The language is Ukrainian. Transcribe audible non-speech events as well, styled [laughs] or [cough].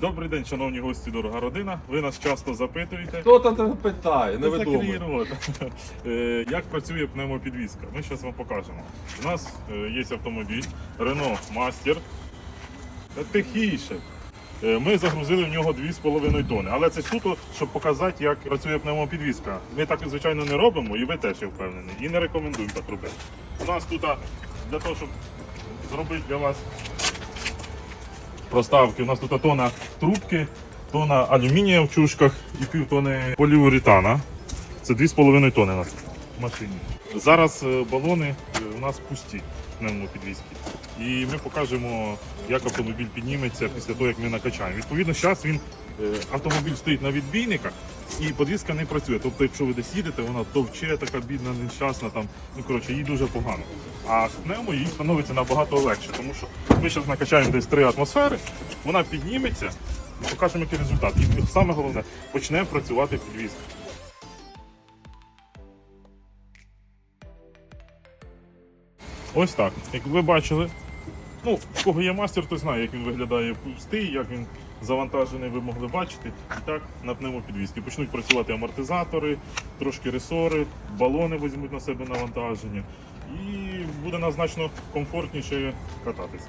Добрий день, шановні гості, дорога родина. Ви нас часто запитуєте. Хто там тебе питає? Закрий рот. [laughs] Е, Як працює пневмопідвізка? Ми зараз вам покажемо. У нас е, є автомобіль Renault Master. Тихіше. Е, Ми загрузили в нього 2,5 тони. Але це суто, щоб показати, як працює пневмопідвізка. Ми так, звичайно, не робимо, і ви теж я впевнений. І не рекомендуємо так робити. У нас тут для того, щоб зробити для вас проставки, у нас тут тона трубки, тона алюмінія в чушках і півтони поліуретана. Це 2,5 тони у нас в машині. Зараз е, балони е, у нас пусті пневмопідвізки. І ми покажемо, як автомобіль підніметься після того, як ми накачаємо. Відповідно, зараз він е, автомобіль стоїть на відбійниках і подвізка не працює. Тобто, якщо ви десь їдете, вона товче, така бідна, нещасна, там, ну коротше, їй дуже погано. А з пневмо їй становиться набагато легше, тому що ми зараз накачаємо десь 3 атмосфери, вона підніметься покажемо, який результат. І саме головне, почне працювати підвізка. Ось так. Як ви бачили, ну, в кого є мастер, той знає, як він виглядає пустий, як він завантажений, ви могли бачити. І так на пневмопідвізки. Почнуть працювати амортизатори, трошки ресори, балони візьмуть на себе навантаження. І буде нам значно комфортніше кататися.